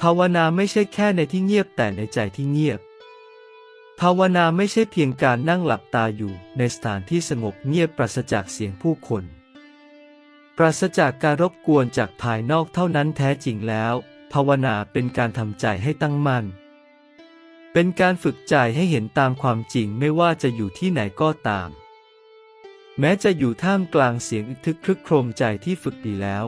ภาวนาไม่ใช่แค่ในที่เงียบแต่ในใจที่เงียบ ภาวนาไม่ใช่เพียงการนั่งหลับตาอยู่ในสถานที่สงบเงียบปราศจากเสียงผู้คน ปราศจากการรบกวนจากภายนอกเท่านั้นแท้จริงแล้ว ภาวนาเป็นการทำใจให้ตั้งมั่น เป็นการฝึกใจให้เห็นตามความจริงไม่ว่าจะอยู่ที่ไหนก็ตาม แม้จะอยู่ท่ามกลางเสียงอึกทึกครึกโครมใจที่ฝึกดีแล้ว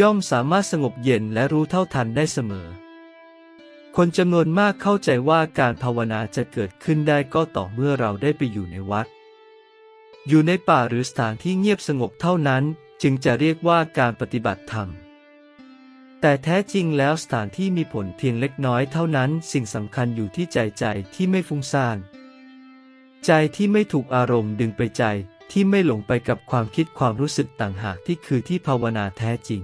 ย่อมสามารถสงบเย็นและรู้เท่าทันได้เสมอ คนจำนวนมากเข้าใจว่าการภาวนาจะเกิดขึ้นได้ก็ต่อเมื่อเราได้ไปอยู่ในวัด อยู่ในป่าหรือสถานที่เงียบสงบเท่านั้น จึงจะเรียกว่าการปฏิบัติธรรม แต่แท้จริงแล้วสถานที่มีผลเพียงเล็กน้อยเท่านั้น สิ่งสำคัญอยู่ที่ใจใจที่ไม่ฟุ้งซ่าน ใจที่ไม่ถูกอารมณ์ดึงไปใจที่ไม่หลงไปกับความคิดความรู้สึกต่างหากที่คือที่ภาวนาแท้จริง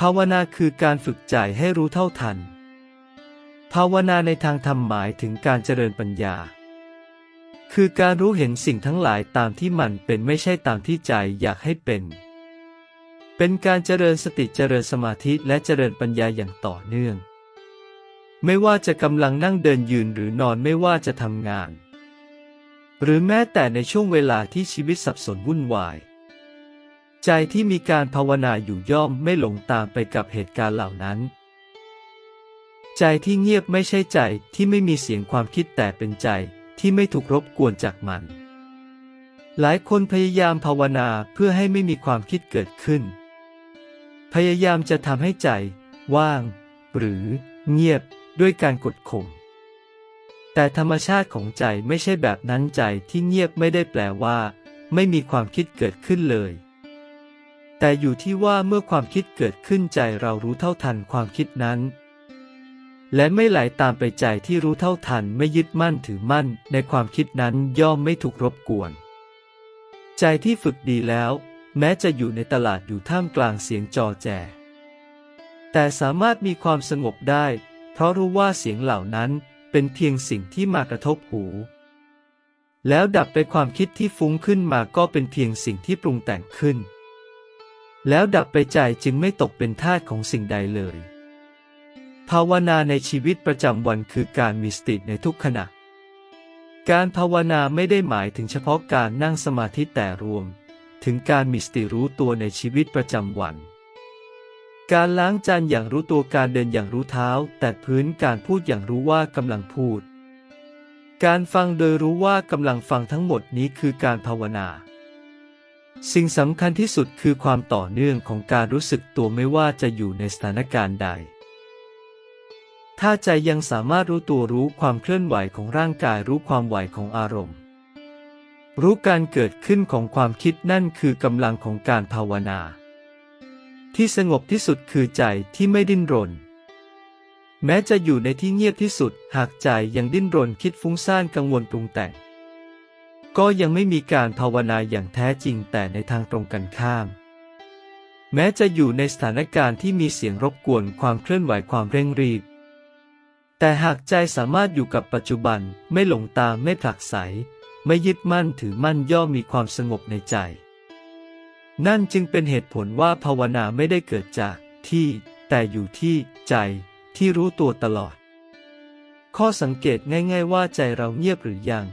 ภาวนาคือการฝึกใจให้รู้เท่าทัน ภาวนาในทางธรรมหมายถึงการเจริญปัญญา คือการรู้เห็นสิ่งทั้งหลายตามที่มันเป็นไม่ใช่ตามที่ใจอยากให้เป็น เป็นการเจริญสติเจริญสมาธิและเจริญปัญญาอย่างต่อเนื่อง ไม่ว่าจะกำลังนั่งเดินยืนหรือนอนไม่ว่าจะทำงาน หรือแม้แต่ในช่วงเวลาที่ชีวิตสับสนวุ่นวาย ใจที่มีการภาวนาอยู่ย่อมไม่หลงตามไปกับเหตุการณ์เหล่านั้น ใจที่เงียบไม่ใช่ใจที่ไม่มีเสียงความคิดแต่เป็นใจที่ไม่ถูกรบกวนจากมัน หลายคนพยายามภาวนาเพื่อให้ไม่มีความคิดเกิดขึ้น พยายามจะทำให้ใจ ว่าง หรือ เงียบด้วยการกดข่มแต่ธรรมชาติของใจไม่ใช่แบบนั้นใจที่เงียบไม่ได้แปลว่า ไม่มีความคิดเกิดขึ้นเลย แต่อยู่ที่ว่าเมื่อความคิดเกิดขึ้นใจเรารู้เท่าทันความคิดนั้น และไม่ไหลาตามไปใจที่รู้เท่าทันไม่ยึดมั่นถือมั่นในความคิดนั้นย่อมไม่ถูกรบกวน ใจที่ฝึกดีแล้ว แม้จะอยู่ในตลาดอยู่ท่ามกลางเสียงจอแจ แต่สามารถมีความสงบได้ เพราะรู้ว่าเสียงเหล่านั้นเป็นเพียงสิ่งที่มากระทบหูแล้วดับไปความคิดที่ฟุ้งขึ้นมาก็เป็นเพียงสิ่งที่ปรุงแต่งขึ้น แล้วดับไปใจจึงไม่ตกเป็นทาสของสิ่งใดเลย ภาวนาในชีวิตประจำวันคือการมีสติในทุกขณะ การภาวนาไม่ได้หมายถึงเฉพาะการนั่งสมาธิแต่รวม ถึงการมีสติรู้ตัวในชีวิตประจำวัน การล้างจานอย่างรู้ตัวการเดินอย่างรู้เท้า แต่พื้นการพูดอย่างรู้ว่ากำลังพูด การฟังโดยรู้ว่ากำลังฟังทั้งหมดนี้คือการภาวนา สิ่งสำคัญที่สุดคือความต่อเนื่องของการรู้สึกตัวไม่ว่าจะอยู่ในสถานการณ์ใด ถ้าใจยังสามารถรู้ตัวรู้ความเคลื่อนไหวของร่างกายรู้ความไหวของอารมณ์ รู้การเกิดขึ้นของความคิดนั่นคือกำลังของการภาวนา ที่สงบที่สุดคือใจที่ไม่ดิ้นรน แม้จะอยู่ในที่เงียบที่สุด หากใจยังดิ้นรนคิดฟุ้งซ่านกังวลปรุงแต่ง ก็ยังไม่มีการภาวนาอย่างแท้จริงแต่ในทางตรงกันข้าม แม้จะอยู่ในสถานการณ์ที่มีเสียงรบกวนความเคลื่อนไหวความเร่งรีบ แต่หากใจสามารถอยู่กับปัจจุบันไม่หลงตามไม่ผลักไส ไม่ยึดมั่นถือมั่นย่อมมีความสงบในใจ นั่นจึงเป็นเหตุผลว่าภาวนาไม่ได้เกิดจากที่ แต่อยู่ที่ใจที่รู้ตัวตลอด ข้อสังเกตง่าย ๆ ว่าใจเราเงียบหรือยัง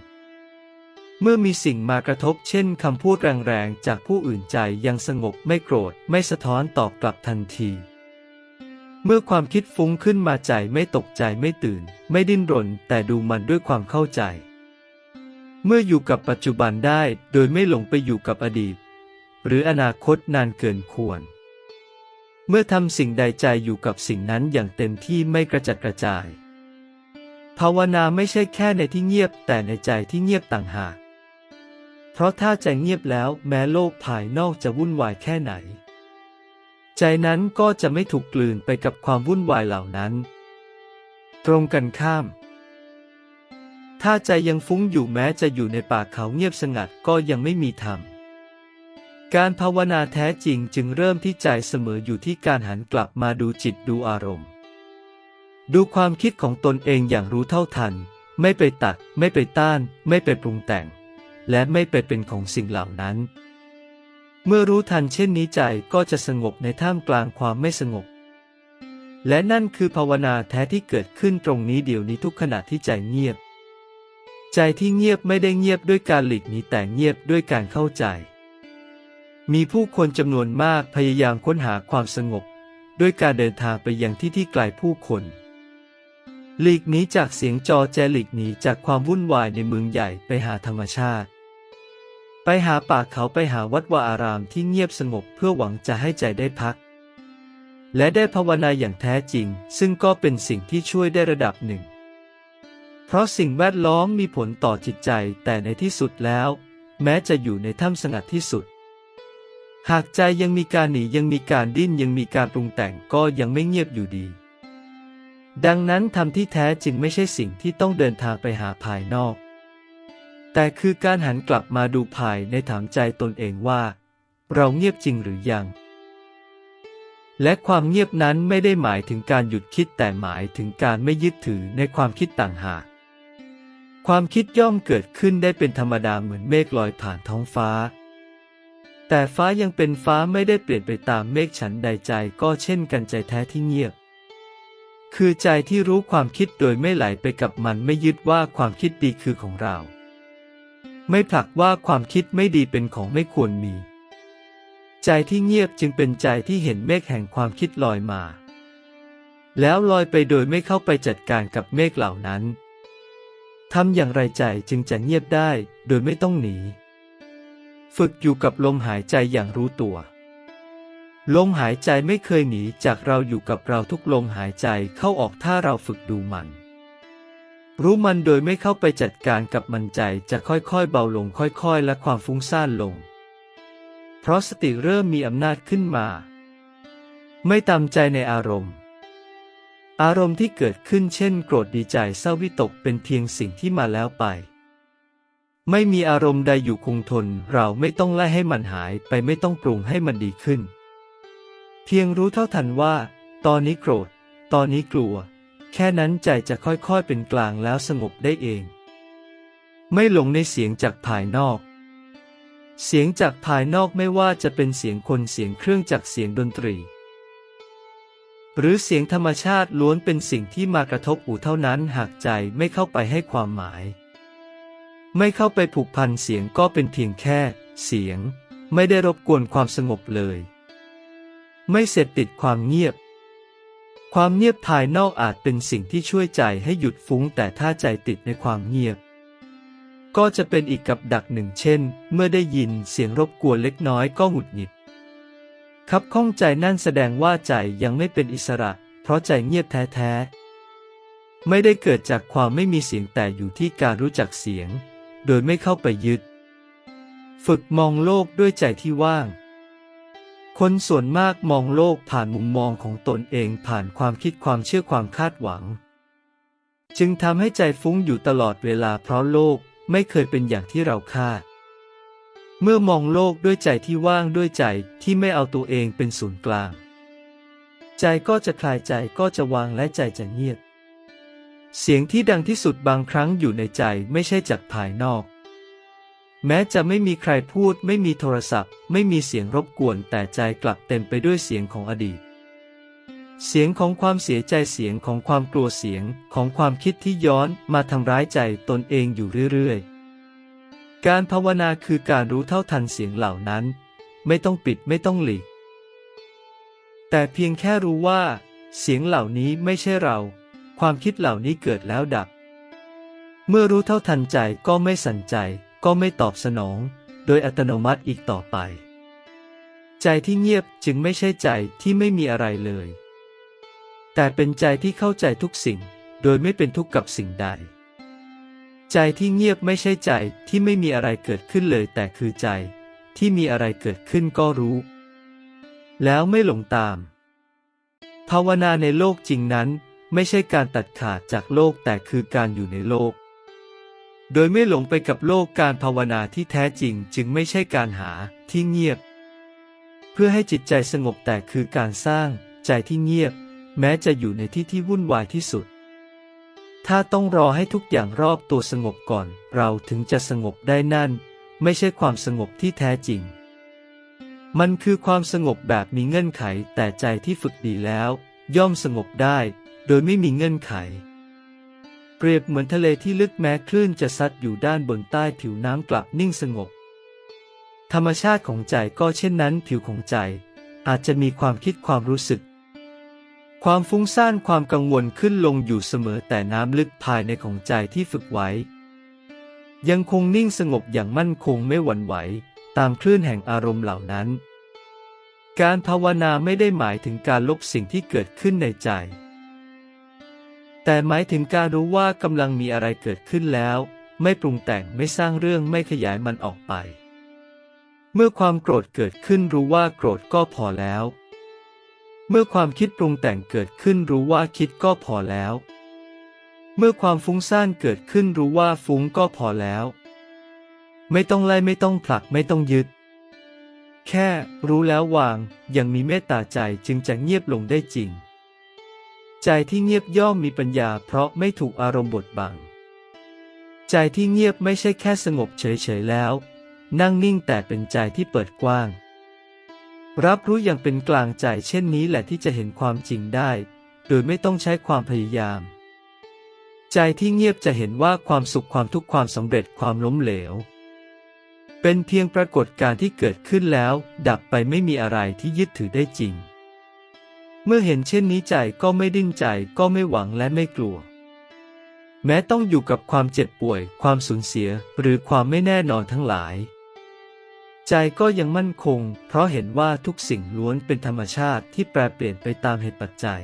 เมื่อมีสิ่งมากระทบเช่นคำพูดแรงๆ จากผู้อื่นใจยังสงบไม่โกรธไม่สะท้อนตอบกลับทันที เมื่อความคิดฟุ้งขึ้นมาใจไม่ตกใจไม่ตื่น ไม่ดิ้นรนแต่ดูมันด้วยความเข้าใจ เมื่ออยู่กับปัจจุบันได้โดยไม่หลงไปอยู่กับอดีต หรืออนาคตนานเกินควร เมื่อทำสิ่งใดใจอยู่กับสิ่งนั้นอย่างเต็มที่ไม่กระจัดกระจาย ภาวนาไม่ใช่แค่ในที่เงียบแต่ในใจที่เงียบต่างหาก เพราะถ้าใจเงียบแล้วแม้โลกภายนอกจะวุ่นวายแค่ไหน ใจนั้นก็จะไม่ถูกกลืนไปกับความวุ่นวายเหล่านั้น ตรงกันข้าม ถ้าใจยังฟุ้งอยู่แม้จะอยู่ในป่าเขาเงียบสงัดก็ยังไม่มีธรรมการภาวนาแท้จริงจึงเริ่มที่ใจเสมออยู่ที่การหันกลับมาดูจิตดูอารมณ์ ดูความคิดของตนเองอย่างรู้เท่าทัน ไม่ไปตัด ไม่ไปต้าน ไม่ไปปรุงแต่ง และไม่ไปเป็นของสิ่งเหล่านั้น เมื่อรู้ทันเช่นนี้ใจก็จะสงบในท่ามกลางความไม่สงบ และนั่นคือภาวนาแท้ที่เกิดขึ้นตรงนี้เดี๋ยวนี้ทุกขณะที่ใจเงียบ ใจที่เงียบไม่ได้เงียบด้วยการหลีกหนีแต่เงียบด้วยการเข้าใจ มีผู้คนจำนวนมากพยายามค้นหาความสงบ ด้วยการเดินทางไปยังที่ที่ไกลผู้คนหลีกหนีจากเสียงจอแจหลีกหนีจากความวุ่นวายในเมืองใหญ่ไปหาธรรมชาติ ไปหาป่าเขาไปหาวัดวาอารามที่เงียบสงบเพื่อหวังจะให้ใจได้พัก และได้ภาวนาอย่างแท้จริง ซึ่งก็เป็นสิ่งที่ช่วยได้ระดับหนึ่ง เพราะสิ่งแวดล้อมมีผลต่อจิตใจแต่ในที่สุดแล้ว แม้จะอยู่ในถ้ำสงัดที่สุด หากใจยังมีการหนียังมีการดิ้นยังมีการปรุงแต่งก็ยังไม่เงียบอยู่ดี ดังนั้นธรรมที่แท้จริงไม่ใช่สิ่งที่ต้องเดินทางไปหาภายนอก แต่คือการหันกลับมาดูภายในถามใจตนเองว่า เราเงียบจริงหรือยัง และความเงียบนั้นไม่ได้หมายถึงการหยุดคิดแต่หมายถึงการไม่ยึดถือในความคิดต่างหาก ความคิดย่อมเกิดขึ้นได้เป็นธรรมดาเหมือนเมฆลอยผ่านท้องฟ้า แต่ฟ้ายังเป็นฟ้าไม่ได้เปลี่ยนไปตามเมฆฉันใดใจก็เช่นกันใจแท้ที่เงียบคือใจที่รู้ความคิดโดยไม่ไหลไปกับมันไม่ยึดว่าความคิดดีคือของเรา ไม่ผลักว่าความคิดไม่ดีเป็นของไม่ควรมี ใจที่เงียบจึงเป็นใจที่เห็นเมฆแห่งความคิดลอยมา แล้วลอยไปโดยไม่เข้าไปจัดการกับเมฆเหล่านั้นทำอย่างไรใจจึงจะเงียบได้โดยไม่ต้องหนี ฝึกอยู่กับลมหายใจอย่างรู้ตัวลมหายใจไม่เคยหนีจากเราอยู่กับเราทุกลมหายใจเข้าออกถ้าเราฝึกดูมัน รู้มันโดยไม่เข้าไปจัดการกับมันใจจะค่อยๆ เบาลงค่อยๆ และความฟุ้งซ่านลง เพราะสติเริ่มมีอำนาจขึ้นมา ไม่ตามใจในอารมณ์ อารมณ์ที่เกิดขึ้นเช่น โกรธดีใจเศร้าวิตกเป็นเพียงสิ่งที่มาแล้วไป ไม่มีอารมณ์ใดอยู่คงทน เราไม่ต้องไล่ให้มันหายไปไม่ต้องปรุงให้มันดีขึ้น เพียงรู้เท่าทันว่า ตอนนี้โกรธ ตอนนี้กลัว แค่นั้นใจจะค่อยๆเป็นกลางแล้วสงบได้เอง ไม่หลงในเสียงจากภายนอก เสียงจากภายนอกไม่ว่าจะเป็นเสียงคนเสียงเครื่องจักรเสียงดนตรี หรือเสียงธรรมชาติล้วนเป็นสิ่งที่มากระทบหูเท่านั้นหากใจไม่เข้าไปให้ความหมาย ไม่เข้าไปผูกพันเสียงก็เป็นเพียงแค่ เสียง ไม่ได้รบกวนความสงบเลย ไม่เสพติดความเงียบ ความเงียบภายนอกอาจเป็นสิ่งที่ช่วยใจให้หยุดฟุ้ง แต่ถ้าใจติดในความเงียบ ก็จะเป็นอีกกับดักหนึ่งเช่น เมื่อได้ยินเสียงรบกวนเล็กน้อยก็หงุดหงิดคับข้องใจนั่นแสดงว่าใจยังไม่เป็นอิสระ เพราะใจเงียบแท้ๆ ไม่ได้เกิดจากความไม่มีเสียงแต่อยู่ที่การรู้จักเสียง โดยไม่เข้าไปยึด ฝึกมองโลกด้วยใจที่ว่าง คนส่วนมากมองโลกผ่านมุมมองของตนเองผ่านความคิดความเชื่อความคาดหวัง จึงทำให้ใจฟุ้งอยู่ตลอดเวลาเพราะโลกไม่เคยเป็นอย่างที่เราคาด เมื่อมองโลกด้วยใจที่ว่างด้วยใจที่ไม่เอาตัวเองเป็นศูนย์กลาง ใจก็จะคลายใจก็จะวางและใจจะเงียบ เสียงที่ดังที่สุดบางครั้งอยู่ในใจไม่ใช่จากภายนอก แม้จะไม่มีใครพูด ไม่มีโทรศัพท์ ไม่มีเสียงรบกวน แต่ใจกลับเต็มไปด้วยเสียงของอดีต เสียงของความเสียใจเสียงของความกลัวเสียงของความคิดที่ย้อนมาทำร้ายใจตนเองอยู่เรื่อยๆ การภาวนาคือการรู้เท่าทันเสียงเหล่านั้น ไม่ต้องปิดไม่ต้องหลีก แต่เพียงแค่รู้ว่า เสียงเหล่านี้ไม่ใช่เรา ความคิดเหล่านี้เกิดแล้วดับ เมื่อรู้เท่าทันใจก็ไม่สั่นใจ ก็ไม่ตอบสนอง โดยอัตโนมัติอีกต่อไป ใจที่เงียบจึงไม่ใช่ใจที่ไม่มีอะไรเลย แต่เป็นใจที่เข้าใจทุกสิ่ง โดยไม่เป็นทุกข์กับสิ่งใด ใจที่เงียบไม่ใช่ใจที่ไม่มีอะไรเกิดขึ้นเลย แต่คือใจที่มีอะไรเกิดขึ้นก็รู้ แล้วไม่หลงตาม ภาวนาในโลกจริงนั้น ไม่ใช่การตัดขาดจากโลกแต่คือการอยู่ในโลก โดยไม่หลงไปกับโลกการภาวนาที่แท้จริงจึงไม่ใช่การหาที่เงียบ เพื่อให้จิตใจสงบแต่คือการสร้างใจที่เงียบ แม้จะอยู่ในที่ที่วุ่นวายที่สุด ถ้าต้องรอให้ทุกอย่างรอบตัวสงบก่อน เราถึงจะสงบได้นั่น ไม่ใช่ความสงบที่แท้จริง มันคือความสงบแบบมีเงื่อนไขแต่ใจที่ฝึกดีแล้ว ย่อมสงบได้ โดยไม่มีเงื่อนไข เปรียบเหมือนทะเลที่ลึกแม้คลื่นจะซัดอยู่ด้านบนใต้ผิวน้ำกลับนิ่งสงบ ธรรมชาติของใจก็เช่นนั้นผิวของใจ อาจจะมีความคิดความรู้สึก ความฟุ้งซ่านความกังวลขึ้นลงอยู่เสมอแต่น้ำลึกภายในของใจที่ฝึกไว้ ยังคงนิ่งสงบอย่างมั่นคงไม่หวั่นไหว ตามคลื่นแห่งอารมณ์เหล่านั้น การภาวนาไม่ได้หมายถึงการลบสิ่งที่เกิดขึ้นในใจ แต่หมายถึงการรู้ว่ากำลังมีอะไรเกิดขึ้นแล้ว ไม่ปรุงแต่งไม่สร้างเรื่องไม่ขยายมันออกไป เมื่อความโกรธเกิดขึ้นรู้ว่าโกรธก็พอแล้ว เมื่อความคิดปรุงแต่งเกิดขึ้นรู้ว่าคิดก็พอแล้ว เมื่อความฟุ้งซ่านเกิดขึ้นรู้ว่าฟุ้งก็พอแล้ว ไม่ต้องไล่ไม่ต้องผลักไม่ต้องยึด แค่รู้แล้ววางยังมีเมตตาใจจึงจะเงียบลงได้จริง ใจที่เงียบย่อมมีปัญญาเพราะไม่ถูกอารมณ์บดบัง ใจที่เงียบไม่ใช่แค่สงบเฉยๆแล้ว นั่งนิ่งแต่เป็นใจที่เปิดกว้าง รับรู้อย่างเป็นกลางใจเช่นนี้แหละที่จะเห็นความจริงได้ โดยไม่ต้องใช้ความพยายาม ใจที่เงียบจะเห็นว่าความสุขความทุกข์ความสำเร็จความล้มเหลว เป็นเพียงปรากฏการณ์ที่เกิดขึ้นแล้ว ดับไปไม่มีอะไรที่ยึดถือได้จริง เมื่อเห็นเช่นนี้ใจก็ไม่ดิ้นใจก็ไม่หวังและไม่กลัว แม้ต้องอยู่กับความเจ็บป่วย ความสูญเสีย หรือความไม่แน่นอนทั้งหลาย ใจก็ยังมั่นคง เพราะเห็นว่าทุกสิ่งล้วนเป็นธรรมชาติที่แปรเปลี่ยนไปตามเหตุปัจจัย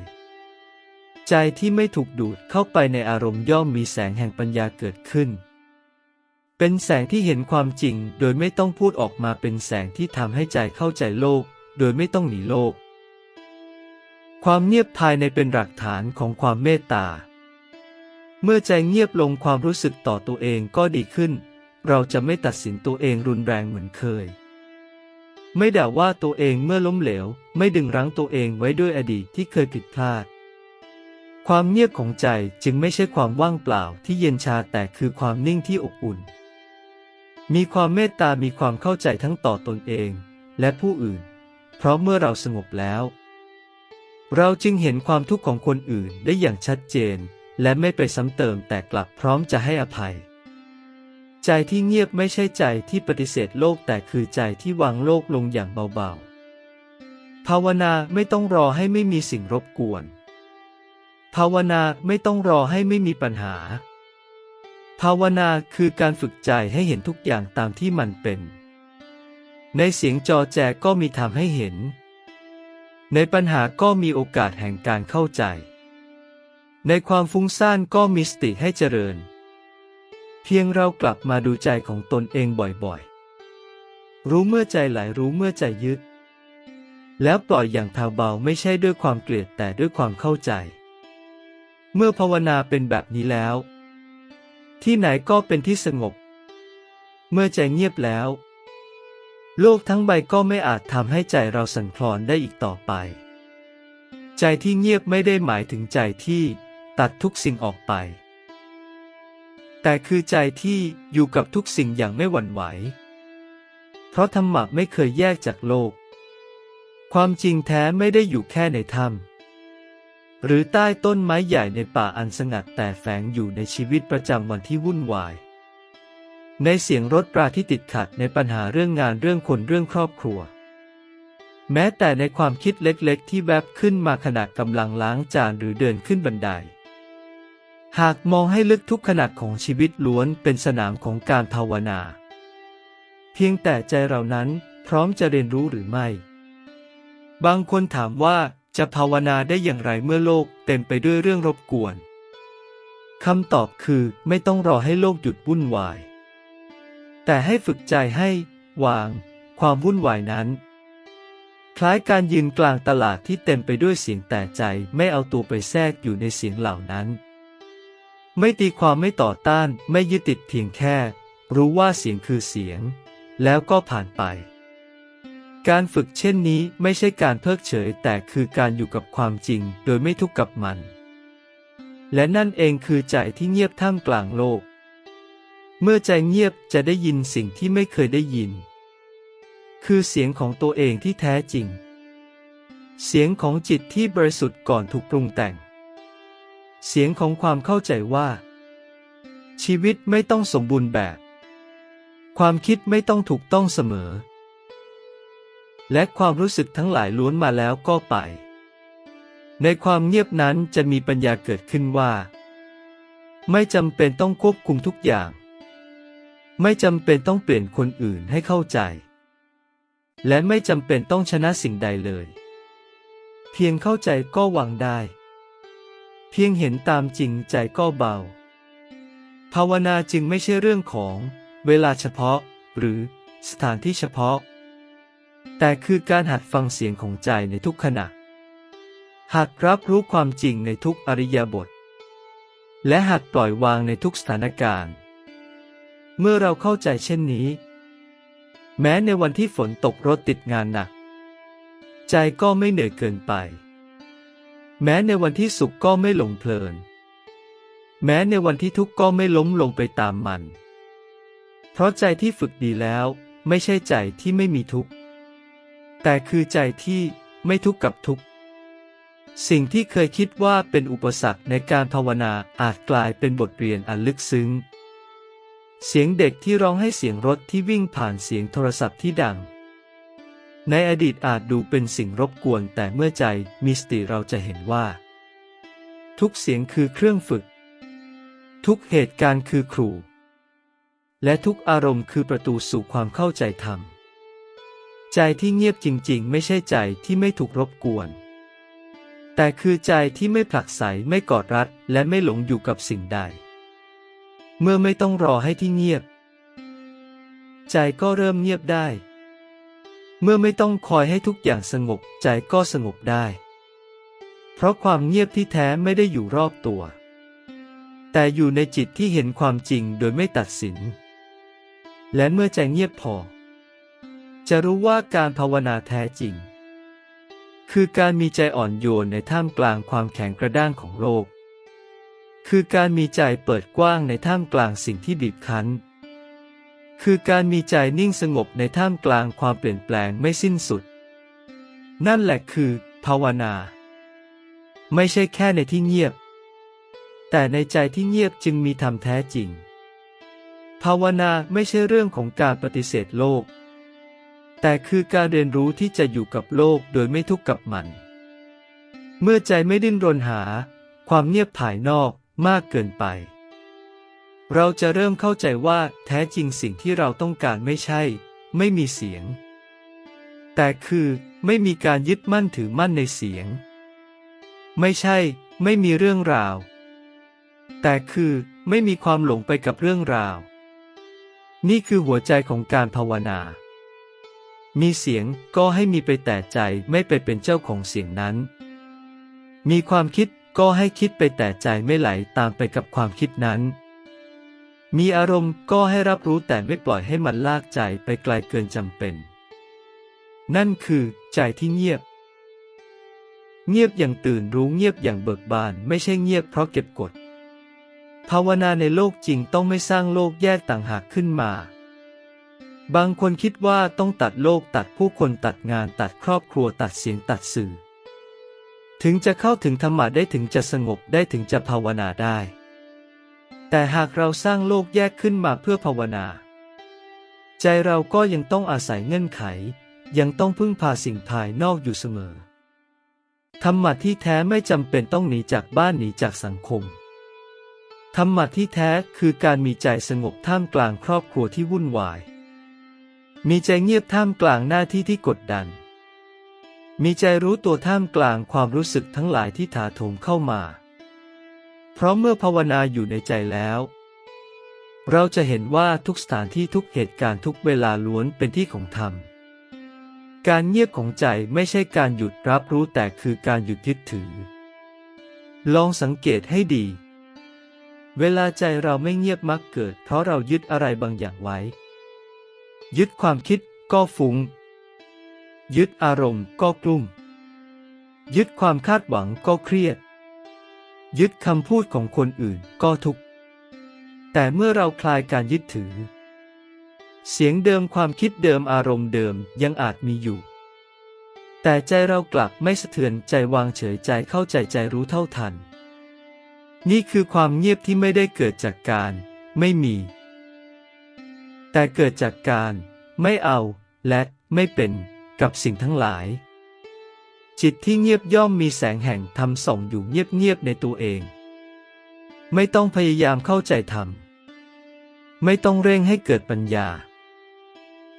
ใจที่ไม่ถูกดูดเข้าไปในอารมณ์ย่อมมีแสงแห่งปัญญาเกิดขึ้น เป็นแสงที่เห็นความจริง โดยไม่ต้องพูดออกมาเป็นแสงที่ทำให้ใจเข้าใจโลก โดยไม่ต้องหนีโลก ความเงียบภายในเป็นหลักฐานของความเมตตา เมื่อใจเงียบลงความรู้สึกต่อตัวเองก็ดีขึ้น เราจะไม่ตัดสินตัวเองรุนแรงเหมือนเคย ไม่ด่าว่าตัวเองเมื่อล้มเหลว ไม่ดึงรั้งตัวเองไว้ด้วยอดีตที่เคยผิดพลาด ความเงียบของใจจึงไม่ใช่ความว่างเปล่าที่เย็นชาแต่คือความนิ่งที่อบอุ่น มีความเมตตามีความเข้าใจทั้งต่อตนเอง และผู้อื่น เพราะเมื่อเราสงบแล้ว เราจึงเห็นความทุกข์ของคนอื่นได้อย่างชัดเจน และไม่ไปซ้ำเติมแต่กลับพร้อมจะให้อภัย ใจที่เงียบไม่ใช่ใจที่ปฏิเสธโลกแต่คือใจที่วางโลกลงอย่างเบาๆ ภาวนาไม่ต้องรอให้ไม่มีสิ่งรบกวน ภาวนาไม่ต้องรอให้ไม่มีปัญหา ภาวนาคือการฝึกใจให้เห็นทุกอย่างตามที่มันเป็น ในเสียงจอแจก็มีทำให้เห็น ในปัญหาก็มีโอกาสแห่งการเข้าใจ ในความฟุ้งซ่านก็มีสติให้เจริญ เพียงเรากลับมาดูใจของตนเองบ่อยๆ รู้เมื่อใจไหลรู้เมื่อใจยึด แล้วปล่อยอย่างทาเบาไม่ใช่ด้วยความเกลียดแต่ด้วยความเข้าใจ เมื่อภาวนาเป็นแบบนี้แล้ว ที่ไหนก็เป็นที่สงบ เมื่อใจเงียบแล้ว โลกทั้งใบก็ไม่อาจทำให้ใจเราสั่นคลอนได้อีกต่อไป ใจที่เงียบไม่ได้หมายถึงใจที่ตัดทุกสิ่งออกไป แต่คือใจที่อยู่กับทุกสิ่งอย่างไม่หวั่นไหว เพราะธรรมะไม่เคยแยกจากโลก ความจริงแท้ไม่ได้อยู่แค่ในถ้ำหรือใต้ต้นไม้ใหญ่ในป่าอันสงัดแต่แฝงอยู่ในชีวิตประจำวันที่วุ่นวาย ในเสียงรถปราที่ติดขัดในปัญหาเรื่องงานเรื่องคนเรื่องครอบครัว แม้แต่ในความคิดเล็กๆ ที่แวบขึ้นมาขณะกำลังล้างจานหรือเดินขึ้นบันได หากมองให้ลึกทุกขณะของชีวิตล้วนเป็นสนามของการภาวนา เพียงแต่ใจเรานั้นพร้อมจะเรียนรู้หรือไม่ บางคนถามว่าจะภาวนาได้อย่างไรเมื่อโลกเต็มไปด้วยเรื่องรบกวนคำตอบคือไม่ต้องรอให้โลกหยุดวุ่นวาย แต่ให้ฝึกใจให้วาง ความวุ่นวายนั้น คล้ายการยืนกลางตลาดที่เต็มไปด้วยเสียงแต่ใจไม่เอาตัวไปแทรกอยู่ในเสียงเหล่านั้น ไม่ตีความไม่ต่อต้านไม่ยึดติดเพียงแค่ รู้ว่าเสียงคือเสียง แล้วก็ผ่านไป การฝึกเช่นนี้ไม่ใช่การเพิกเฉยแต่คือการอยู่กับความจริงโดยไม่ทุกข์กับมัน และนั่นเองคือใจที่เงียบท่ามกลางโลก เมื่อใจเงียบจะได้ยินสิ่งที่ไม่เคยได้ยิน คือเสียงของตัวเองที่แท้จริง เสียงของจิตที่บริสุทธิ์ก่อนถูกปรุงแต่ง เสียงของความเข้าใจว่า ชีวิตไม่ต้องสมบูรณ์แบบ ความคิดไม่ต้องถูกต้องเสมอ และความรู้สึกทั้งหลายล้วนมาแล้วก็ไป ในความเงียบนั้นจะมีปัญญาเกิดขึ้นว่า ไม่จำเป็นต้องควบคุมทุกอย่าง ไม่จำเป็นต้องเปลี่ยนคนอื่นให้เข้าใจ และไม่จำเป็นต้องชนะสิ่งใดเลย เพียงเข้าใจก็วางได้ เพียงเห็นตามจริงใจก็เบา ภาวนาจึงไม่ใช่เรื่องของ เวลาเฉพาะ หรือสถานที่เฉพาะ แต่คือการหัดฟังเสียงของใจในทุกขณะ หัดรับรู้ความจริงในทุกอริยบท และหัดปล่อยวางในทุกสถานการณ์ เมื่อเราเข้าใจเช่นนี้ แม้ในวันที่ฝนตกรถติดงานหนัก ใจก็ไม่เหนื่อยเกินไป แม้ในวันที่สุขก็ไม่หลงเพลิน แม้ในวันที่ทุกข์ก็ไม่ล้มลงไปตามมัน เพราะใจที่ฝึกดีแล้วไม่ใช่ใจที่ไม่มีทุกข์ แต่คือใจที่ไม่ทุกข์กับทุกข์ สิ่งที่เคยคิดว่าเป็นอุปสรรคในการภาวนาอาจกลายเป็นบทเรียนอันลึกซึ้ง เสียงเด็กที่ร้องให้เสียงรถที่วิ่งผ่านเสียงโทรศัพท์ที่ดัง ในอดีตอาจดูเป็นสิ่งรบกวนแต่เมื่อใจมีสติเราจะเห็นว่า ทุกเสียงคือเครื่องฝึก ทุกเหตุการณ์คือครู และทุกอารมณ์คือประตูสู่ความเข้าใจธรรม ใจที่เงียบจริง ๆ ไม่ใช่ใจที่ไม่ถูกรบกวน แต่คือใจที่ไม่ผลักไสไม่กอดรัดและไม่หลงอยู่กับสิ่งใด เมื่อไม่ต้องรอให้ที่เงียบ ใจก็เริ่มเงียบได้ เมื่อไม่ต้องคอยให้ทุกอย่างสงบ ใจก็สงบได้ เพราะความเงียบที่แท้ไม่ได้อยู่รอบตัว แต่อยู่ในจิตที่เห็นความจริงโดยไม่ตัดสิน และเมื่อใจเงียบพอ จะรู้ว่าการภาวนาแท้จริง คือการมีใจอ่อนโยนในท่ามกลางความแข็งกระด้างของโลก คือการมีใจเปิดกว้างในท่ามกลางสิ่งที่บีบคั้น คือการมีใจนิ่งสงบในท่ามกลางความเปลี่ยนแปลงไม่สิ้นสุด นั่นแหละคือ ภาวนา ไม่ใช่แค่ในที่เงียบ แต่ในใจที่เงียบจึงมีธรรมแท้จริง ภาวนาไม่ใช่เรื่องของการปฏิเสธโลก แต่คือการเรียนรู้ที่จะอยู่กับโลกโดยไม่ทุกข์กับมัน เมื่อใจไม่ดิ้นรนหา ความเงียบภายนอก มากเกินไป เราจะเริ่มเข้าใจว่าแท้จริงสิ่งที่เราต้องการไม่ใช่ ไม่มีเสียง แต่คือไม่มีการยึดมั่นถือมั่นในเสียง ไม่ใช่ ไม่มีเรื่องราว แต่คือไม่มีความหลงไปกับเรื่องราว นี่คือหัวใจของการภาวนา มีเสียงก็ให้มีไปแต่ใจไม่ไปเป็นเจ้าของเสียงนั้นมีความคิด ก็ให้คิดไปแต่ใจไม่ไหลตามไปกับความคิดนั้น มีอารมณ์ก็ให้รับรู้แต่ไม่ปล่อยให้มันลากใจไปไกลเกินจำเป็น นั่นคือ ใจที่เงียบ เงียบอย่างตื่นรู้เงียบอย่างเบิกบาน ไม่ใช่เงียบเพราะเก็บกด ภาวนาในโลกจริงต้องไม่สร้างโลกแยกต่างหากขึ้นมาบางคนคิดว่าต้องตัดโลกตัดผู้คนตัดงานตัดครอบครัวตัดเสียงตัดสื่อ ถึงจะเข้าถึงธรรมะได้ถึงจะสงบได้ถึงจะภาวนาได้ แต่หากเราสร้างโลกแยกขึ้นมาเพื่อภาวนา ใจเราก็ยังต้องอาศัยเงื่อนไข ยังต้องพึ่งพาสิ่งภายนอกอยู่เสมอ ธรรมะที่แท้ไม่จำเป็นต้องหนีจากบ้านหนีจากสังคม ธรรมะที่แท้คือการมีใจสงบท่ามกลางครอบครัวที่วุ่นวาย มีใจเงียบท่ามกลางหน้าที่ที่กดดัน มีใจรู้ตัวท่ามกลางความรู้สึกทั้งหลายที่ถาโถมเข้ามา เพราะเมื่อภาวนาอยู่ในใจแล้ว เราจะเห็นว่าทุกสถานที่ทุกเหตุการณ์ทุกเวลาล้วนเป็นที่ของธรรม การเงียบของใจไม่ใช่การหยุดรับรู้แต่คือการหยุดยึดถือ ลองสังเกตให้ดี เวลาใจเราไม่เงียบมักเกิด เพราะเรายึดอะไรบางอย่างไว้ ยึดความคิดก็ฟุง้ง ยึดอารมณ์ก็กลุ้ม ยึดความคาดหวังก็เครียด ยึดคำพูดของคนอื่นก็ทุกข์ แต่เมื่อเราคลายการยึดถือ เสียงเดิมความคิดเดิมอารมณ์เดิมยังอาจมีอยู่ แต่ใจเรากลับไม่สะเทือนใจวางเฉยใจเข้าใจใจรู้เท่าทัน นี่คือความเงียบที่ไม่ได้เกิดจากการไม่มี แต่เกิดจากการไม่เอาและไม่เป็น กับสิ่งทั้งหลาย จิตที่เงียบย่อมมีแสงแห่งธรรมส่องอยู่เงียบๆในตัวเอง ไม่ต้องพยายามเข้าใจธรรม ไม่ต้องเร่งให้เกิดปัญญา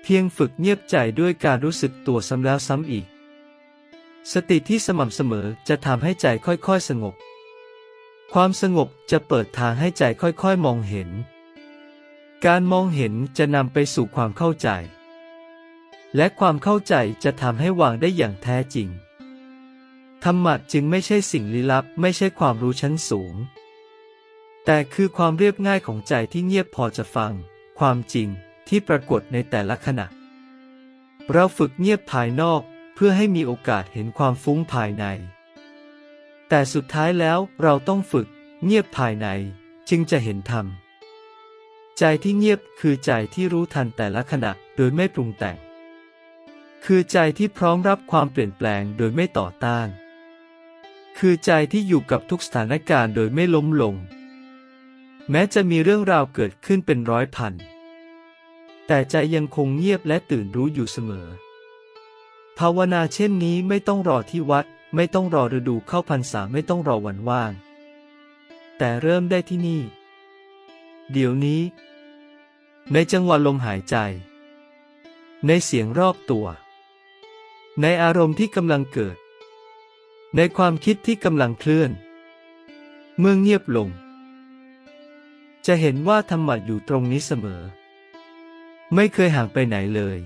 เพียงฝึกเงียบใจด้วยการรู้สึกตัวซ้ำแล้วซ้ำอีก สติที่สม่ำเสมอจะทำให้ใจค่อยๆสงบ ความสงบจะเปิดทางให้ใจค่อยๆมองเห็น การมองเห็นจะนำไปสู่ความเข้าใจ และความเข้าใจจะทำให้วางได้อย่างแท้จริง ธรรมะจึงไม่ใช่สิ่งลี้ลับไม่ใช่ความรู้ชั้นสูง แต่คือความเรียบง่ายของใจที่เงียบพอจะฟัง ความจริงที่ปรากฏในแต่ละขณะ เราฝึกเงียบภายนอกเพื่อให้มีโอกาสเห็นความฟุ้งภายใน แต่สุดท้ายแล้วเราต้องฝึกเงียบภายในจึงจะเห็นธรรม ใจที่เงียบคือใจที่รู้ทันแต่ละขณะโดยไม่ปรุงแต่ง คือใจที่พร้อมรับความเปลี่ยนแปลงโดยไม่ต่อต้าน คือใจที่อยู่กับทุกสถานการณ์โดยไม่ล้มลง แม้จะมีเรื่องราวเกิดขึ้นเป็นร้อยพัน แต่ใจยังคงเงียบและตื่นรู้อยู่เสมอ ภาวนาเช่นนี้ไม่ต้องรอที่วัด ไม่ต้องรอฤดูเข้าพรรษาไม่ต้องรอวันว่าง แต่เริ่มได้ที่นี่ เดี๋ยวนี้ ในจังหวะลมหายใจในเสียงรอบตัว ในอารมณ์ที่กำลังเกิด ในความคิดที่กำลังเคลื่อน เมื่อเงียบลง จะเห็นว่าธรรมะอยู่ตรงนี้เสมอ ไม่เคยห่างไปไหนเลย